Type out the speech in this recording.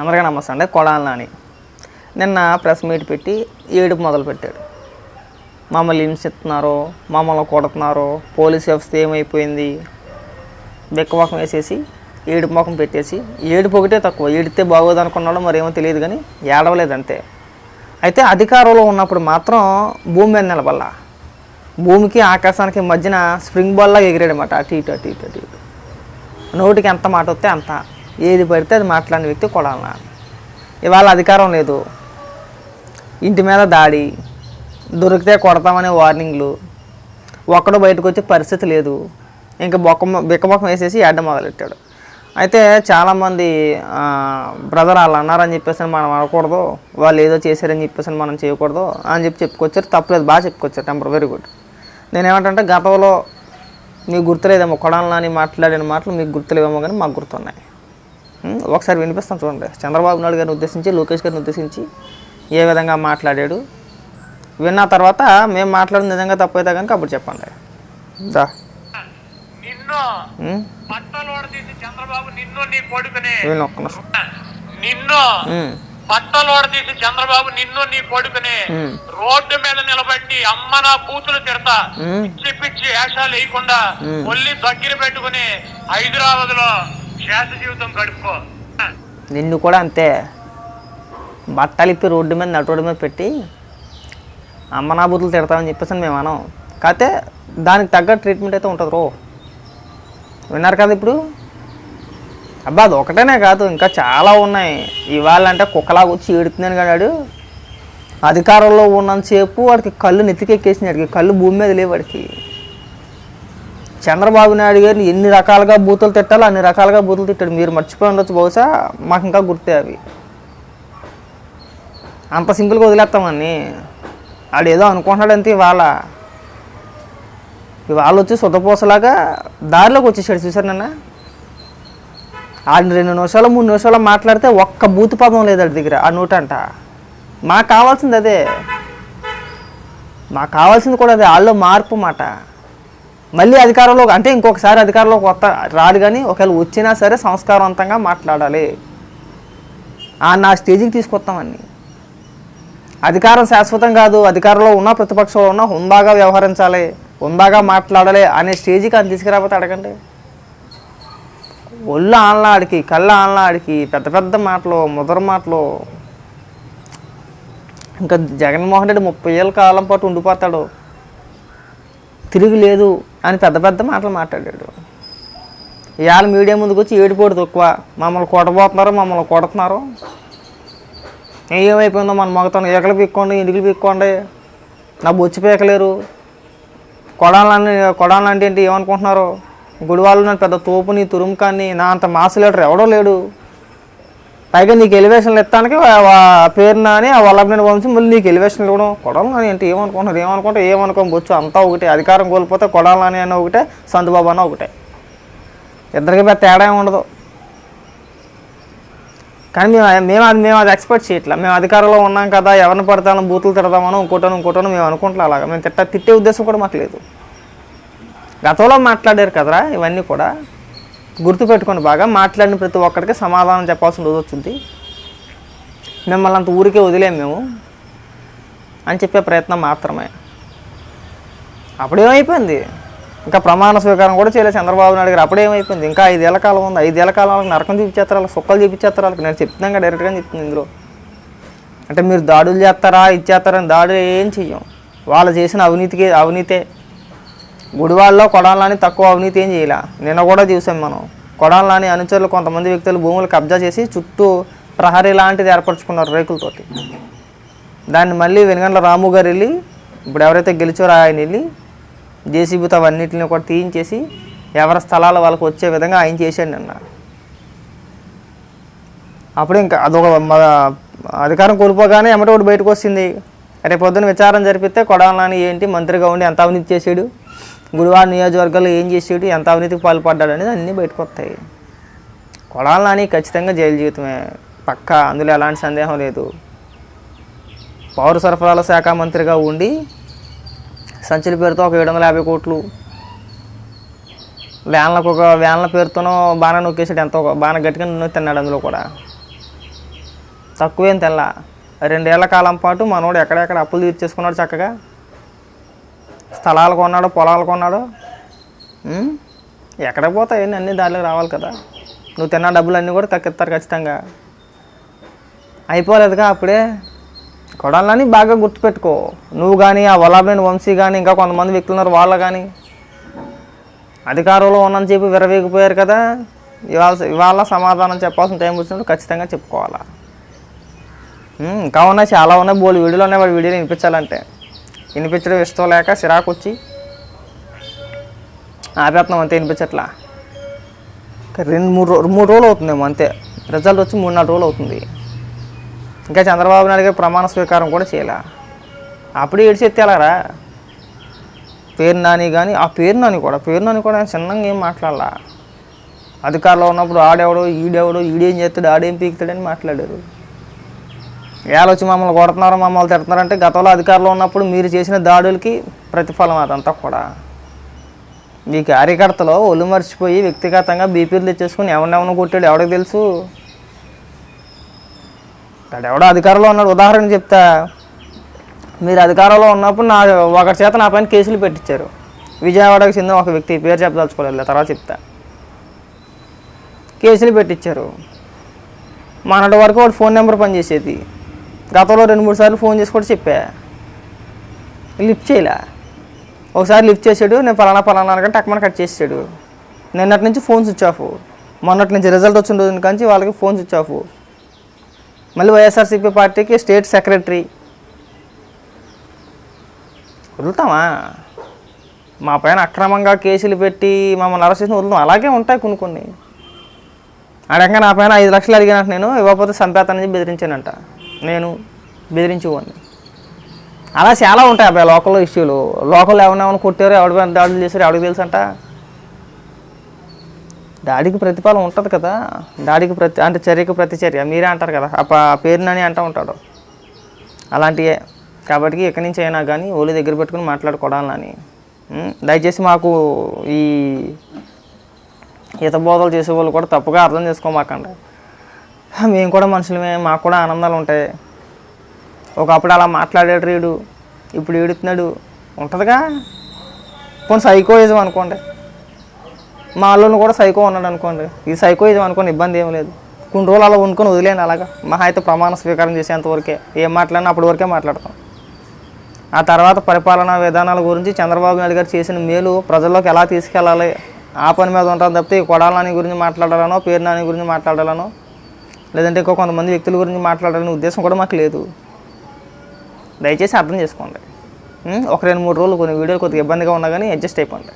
అందరికీ నమస్తే అండి కొడాలి నాని. నిన్న ప్రెస్ మీట్ పెట్టి ఏడుపు మొదలు పెట్టాడు. మమ్మల్ని హింసిస్తున్నారు మమ్మల్ని కొడుతున్నారు? పోలీస్ వ్యవస్థ ఏమైపోయింది? బెక్కమొఖం వేసేసి ఏడుపు ముఖం పెట్టేసి ఏడుపు ఒకటే తక్కువ. ఏడితే బాగోదు అనుకున్నాడో మరేమో తెలియదు కానీ ఏడవలేదు అంతే. అయితే అధికారంలో ఉన్నప్పుడు మాత్రం భూమి మీద నిలబల్లా భూమికి ఆకాశానికి మధ్యన స్ప్రింగ్ బాల్లా ఎగిరాడమాట అటు ఇటు అటు ఇటు అటు ఇటు. నోటికి ఎంత మాట వస్తే అంత. ఏది పడితే అది మాట్లాడిన వ్యక్తి కొడాలన్నా ఇవాళ అధికారం లేదు. ఇంటి మీద దాడి దొరికితే కొడతామనే వార్నింగ్లు. ఒక్కడు బయటకు వచ్చే పరిస్థితి లేదు. ఇంకా బొక్క బిక్కబొక్కం వేసేసి ఎడ్డ మొదలెట్టాడు. అయితే చాలామంది బ్రదర్ వాళ్ళు అన్నారని చెప్పేసి మనం అనకూడదు. వాళ్ళు ఏదో చేశారని చెప్పేసి మనం చేయకూడదు అని చెప్పి చెప్పుకొచ్చారు. తప్పలేదు బాగా చెప్పుకొచ్చారు. Temper very good. నేనేమంటే గతంలో మీకు గుర్తులేదేమో కొడాలని మాట్లాడిన మాటలు మీకు గుర్తులేవేమో కానీ మాకు గుర్తున్నాయి. ఒకసారి వినిపిస్తాను చూడండి చంద్రబాబు నాయుడు గారిని ఉద్దేశించి లోకేష్ గారిని ఉద్దేశించి ఏ విధంగా మాట్లాడాడు విన్న తర్వాత మేము మాట్లాడిన నిజంగా తప్పైతే కనుక అప్పుడు చెప్పండి దా నిన్ను ఉం? బట్టలు తీసి చంద్రబాబు నిన్ను నీ కొడుకుని వీళ్ళు ఒక్క నిన్ను ఉం. బట్టలు తీసి చంద్రబాబు నిన్ను నీ కొడుకుని. రోడ్డు మీద నిలబెట్టి అమ్మ నా బూతులు తిడతా. పిచ్చి పిచ్చి వేషాలు వేయకుండా ఉం. ఒళ్ళి దగ్గర పెట్టుకుని హైదరాబాద్లో జీవితం గడుపుకో నిన్ను కూడా అంతే. బట్టలు ఇప్పి రోడ్డు మీద నటు రోడ్డు మీద పెట్టి అమ్మ బుద్ధులు తిడతామని చెప్పేసి మేము అనం కాకపోతే దానికి తగ్గ ట్రీట్మెంట్ అయితే ఉంటుంది రో. విన్నారు కదా ఇప్పుడు? అబ్బా అది ఒకటేనే కాదు ఇంకా చాలా ఉన్నాయి. ఇవాళ అంటే కుక్కలాగా వచ్చి ఏడుతున్నాను కాడాడు అధికారంలో ఉన్నంతసేపు వాడికి కళ్ళు నెత్తికెక్కేసింది వాడికి. కళ్ళు భూమి మీద లేవు వాడికి. చంద్రబాబు నాయుడు గారిని ఎన్ని రకాలుగా బూతులు తిట్టాలో అన్ని రకాలుగా బూతులు తిట్టాడు. మీరు మర్చిపోయి ఉండొచ్చు. బహుశా మాకు ఇంకా గుర్తే అవి. అంత సింపుల్గా వదిలేస్తామని ఆడు ఏదో అనుకుంటున్నాడంతే ఇవాళ. ఇవాళ వచ్చి సుతపోసలాగా దారిలోకి వచ్చేసాడు. చూసారు నిన్న? ఆడిని రెండు నిమిషాలు మూడు నిమిషాలు మాట్లాడితే ఒక్క బూతు పదం లేదు ఆడి దగ్గర ఆ నోటంట మాకు కావాల్సింది అదే. మాకు కావాల్సింది కూడా అదే. వాళ్ళు మార్పు మాట. మళ్ళీ అధికారంలో అంటే ఇంకొకసారి అధికారంలోకి వస్తా రాదు కానీ ఒకవేళ వచ్చినా సరే సంస్కారవంతంగా మాట్లాడాలి. ఆ నా స్టేజ్కి తీసుకొస్తామని అధికారం శాశ్వతం కాదు అధికారంలో ఉన్న ప్రతిపక్షంలో ఉన్న హుందాగా వ్యవహరించాలి హుందాగా మాట్లాడాలి అనే స్టేజ్కి అని తీసుకురాకపోతే అడగండి. ఒళ్ళు ఆనలాడికి కళ్ళ ఆనలాడికి పెద్ద పెద్ద మాటలు ముదర మాటలు. ఇంకా జగన్మోహన్ రెడ్డి ముప్పై ఏళ్ళ కాలం పాటు ఉండిపోతాడు. తిరిగి లేదు అని పెద్ద పెద్ద మాటలు మాట్లాడాడు. ఇవాళ మీడియా ముందుకు వచ్చి ఏడిపోడు తక్కువ. మమ్మల్ని కొట్టబోతున్నారు మమ్మల్ని కొడుతున్నారు? ఏమైపోయిందో మన మొగతాను. ఎగలు పీక్కోండి ఇంటికి పీక్కోండి. నా బొచ్చి పీకలేరు. కొడాలని కొడాలంటే ఏంటి ఏమనుకుంటున్నారు? గుడివాళ్ళు నన్ను పెద్ద తోపుని తురుముకాన్ని నా అంత మాస్ ఎవడో లేడు. పైగా నీకు ఎలివేషన్లు ఇస్తానికి పేరున అని ఆ వల్లభనేని వంశం మళ్ళీ నీకు ఎలివేషన్లు ఇవ్వడం కొడాలని అంటే ఏమనుకుంటున్నారు? ఏమనుకుంటే ఏమనుకోవచ్చు అంతా ఒకటే. అధికారం కోల్పోతే కొడాలని అని ఒకటే సందుబాబు అన్న ఒకటే. ఇద్దరికి పెద్ద తేడా ఏమి ఉండదు. కానీ మేము మేము అది మేము అది ఎక్స్పెక్ట్ చేయట్లా. మేము అధికారంలో ఉన్నాం కదా ఎవరిని పడతాను బూతులు తిడదామనో ఇంకోటను ఇంకోటను మేము అనుకుంటాం అలాగా. మేము తిట్ట తిట్టే ఉద్దేశం కూడా మాకు లేదు. గతంలో మాట్లాడారు కదరా ఇవన్నీ కూడా. గుర్తుపెట్టుకోండి బాగా మాట్లాడిన ప్రతి ఒక్కరికి సమాధానం చెప్పాల్సిన రోజు వచ్చింది. మిమ్మల్ని అంత ఊరికే వదిలేం మేము. అని చెప్పే ప్రయత్నం మాత్రమే. అప్పుడేమైపోయింది? ఇంకా ప్రమాణ స్వీకారం కూడా చేయలేదు చంద్రబాబు నాయుడు గారు. అప్పుడేమైపోయింది? ఇంకా ఐదేళ్ళ కాలం ఉంది. ఐదేళ్ళ కాలం వాళ్ళకి నరకం చూపించేస్తారు వాళ్ళకి సుక్కలు చూపించేస్తారు వాళ్ళకి నేను చెప్తున్నాం కదా డైరెక్ట్గా చెప్తుంది ఇందులో. అంటే మీరు దాడులు చేస్తారా ఇచ్చేస్తారా దాడులు ఏం చెయ్యం. వాళ్ళు చేసిన అవినీతికి అవినీతే గుడివాళ్ళలో కొడాలని తక్కువ అవినీతి ఏం చేయాల? నిన్న కూడా చూసాం మనం. కొడాలని అనుచరులు కొంతమంది వ్యక్తులు భూములు కబ్జా చేసి చుట్టూ ప్రహరీ లాంటిది ఏర్పరచుకున్నారు రేకులతోటి. దాన్ని మళ్ళీ వెనుగండ్ల రాము గారు వెళ్ళి ఇప్పుడు ఎవరైతే గెలిచారో ఆయన వెళ్ళి జేసీబీతో అవన్నిటిని కూడా తీయించేసి ఎవరి స్థలాలు వాళ్ళకి వచ్చే విధంగా ఆయన చేశాడు నిన్న. అప్పుడు ఇంకా అదొక మ- అధికారం కోల్పోగానే ఎమ్మటి ఒకటి బయటకు వస్తుంది. రేపు పొద్దున విచారం జరిపితే కొడాలని ఏంటి? మంత్రిగా ఉండి ఎంత అవినీతి చేసాడు గుడివాడ నియోజకవర్గంలో ఏం చేసేటి ఎంత అవినీతికి పాల్పడ్డాడు అనేది అన్నీ బయటకు వస్తాయి కొడాలని ఖచ్చితంగా జైలు జీవితమే. పక్క అందులో ఎలాంటి సందేహం లేదు. పౌర సరఫరాల శాఖ మంత్రిగా ఉండి సంచుల పేరుతో ఒక ఏడు వందల యాభై కోట్లు వ్యాన్లకు ఒక వ్యాన్ల పేరుతోనో బాగా నొక్కేసాడు ఎంతో బాగా గట్టిగా తిన్నాడు అందులో కూడా. తక్కువేం తెల్ల రెండేళ్ళ కాలం పాటు మనోడు ఎక్కడెక్కడ అప్పులు తీర్చేసుకున్నాడు చక్కగా. స్థలాలు కొన్నాడు పొలాలు కొన్నాడు. ఉం? ఎక్కడ పోతాయి అన్నీ దారిలోకి రావాలి కదా. నువ్వు తిన్న డబ్బులు అన్నీ కూడా తక్కిస్తారు ఖచ్చితంగా. అయిపోలేదుగా అప్పుడే. కొడాలని బాగా గుర్తుపెట్టుకో. నువ్వు కానీ ఆ వలాబేని వంశీ కానీ ఇంకా కొంతమంది వ్యక్తులు ఉన్నారు వాళ్ళు కానీ అధికారంలో ఉన్నని చెప్పి విరవేగిపోయారు కదా. ఇవాళ ఇవాళ సమాధానం చెప్పాల్సిన టైం వచ్చినప్పుడు ఖచ్చితంగా చెప్పుకోవాలా. ఇంకా ఉన్నాయి చాలా ఉన్నాయి బోలు వీడియోలు ఉన్నాయి. వాడి వీడియోలు వినిపించాలంటే. వినిపించడం ఇష్టం లేక చిరాకు వచ్చి ఆపేస్తున్నాం అంతే వినిపించట్లా. ఇంకా రెండు మూడు రో మూడు రోజులు అవుతుందేమో అంతే. రిజల్ట్ వచ్చి మూడు నాలుగు రోజులు అవుతుంది. ఇంకా చంద్రబాబు నాయుడు గారు ప్రమాణ స్వీకారం కూడా చేయాల? అప్పుడు ఏడ్చి ఎత్తేలారా? పేరు నాని కానీ ఆ పేరు నాని కూడా పేరు నాని కూడా ఆయన చిన్నగా ఏం మాట్లాడాల? అధికారంలో ఉన్నప్పుడు ఆడెవడో ఈడెవడో ఈడేం చేస్తాడు ఆడేం పీకుతాడని మాట్లాడారు. వేళ వచ్చి మమ్మల్ని కొడుతున్నారు మమ్మల్ని తిడుతున్నారంటే గతంలో అధికారంలో ఉన్నప్పుడు మీరు చేసిన దాడులకి ప్రతిఫలం అదంతా కూడా. మీ కార్యకర్తలో ఒళ్ళు మర్చిపోయి వ్యక్తిగతంగా బీపీలు తెచ్చేసుకుని ఎవరినెవరిని కొట్టాడు ఎవడికి తెలుసు? ఎవడో అధికారంలో ఉన్నాడు. ఉదాహరణ చెప్తా. మీరు అధికారంలో ఉన్నప్పుడు నా ఒకరి చేత నా పైన కేసులు పెట్టించారు విజయవాడకు చెందిన ఒక వ్యక్తి పేరు చెప్పదలుచుకోలేదు. తర్వాత చెప్తా. కేసులు పెట్టించారు మనటి వరకు వాడు ఫోన్ నెంబర్ పనిచేసేది. గతంలో రెండు మూడు సార్లు ఫోన్ చేసి కూడా చెప్పా. లిఫ్ట్ చేయలే. ఒకసారి లిఫ్ట్ చేసాడు నేను ఫలానా ఫలానా అనగా టక్మన కట్ చేసాడు నిన్నటి నుంచి ఫోన్ స్విచ్ ఆఫ్. మొన్నటి నుంచి రిజల్ట్ వచ్చిన రోజు నుంచి వాళ్ళకి ఫోన్ స్విచ్ ఆఫ్. మళ్ళీ వైఎస్ఆర్సీపీ పార్టీకి స్టేట్ సెక్రటరీ. వదులుతామా? మా పైన అక్రమంగా కేసులు పెట్టి మమ్మల్ని అరెస్ట్ చేసిన వదులుతాం. అలాగే ఉంటాయి కొన్ని కొన్ని. అడగంగా నా పైన ఐదు లక్షలు అడిగినట్టు నేను ఇవ్వకపోతే చంపేస్తానని చెప్పి బెదిరించానంట. నేను బెదిరించేవాడిని. అలా చాలా ఉంటాయి అబ్బాయి లోకల్లో ఇష్యూలు. లోకల్ ఎవరినెవరిని కొట్టారో ఎవడ దాడులు చేశారు ఎవడికి తెలుసు అంట దాడికి ప్రతిఫలం ఉంటుంది కదా. దాడికి ప్రతి అంటే చర్యకు ప్రతిచర్య. మీరే అంటారు కదా. ఆ పేరునని అంటూ ఉంటాడు. అలాంటివే కాబట్టి ఎక్కడి నుంచి అయినా కానీ ఓళ్ళు దగ్గర పెట్టుకుని మాట్లాడుకోవడాలని దయచేసి మాకు ఈ ఈత బోధలు చేసే వాళ్ళు కూడా తప్పుగా అర్థం చేసుకోమాకండి. మేము కూడా మనుషులమే మాకు కూడా ఆనందాలు ఉంటాయి. ఒకప్పుడు అలా మాట్లాడాడు రీడు ఇప్పుడు ఏడుతున్నాడు. ఉంటుందిగా. పోనీ సైకోయిజం అనుకోండి. మా అల్లుని కూడా సైకో ఉన్నాడు అనుకోండి. ఇది సైకోయిజం అనుకోండి ఇబ్బంది ఏం లేదు. కొన్ని రోజులు అలా వండుకొని వదిలేండి అలాగా. మహా అయితే ప్రమాణ స్వీకారం చేసేంత వరకే. ఏం మాట్లాడినా అప్పటి వరకే మాట్లాడతాం. ఆ తర్వాత పరిపాలనా విధానాల గురించి చంద్రబాబు నాయుడు గారు చేసిన మేలు ప్రజల్లోకి ఎలా తీసుకెళ్ళాలి? ఆ పని మీద ఉంటాం తప్పితే ఈ కొడాలని గురించి మాట్లాడాలనో పేరు నాని గురించి మాట్లాడాలనో లేదంటే ఇంకో కొంతమంది వ్యక్తుల గురించి మాట్లాడాలనే ఉద్దేశం కూడా మాకు లేదు. దయచేసి అర్థం చేసుకోండి. ఒక రెండు మూడు రోజులు కొన్ని వీడియోలు కొద్దిగా ఇబ్బందిగా ఉన్నా కానీ అడ్జస్ట్ అయిపోండి.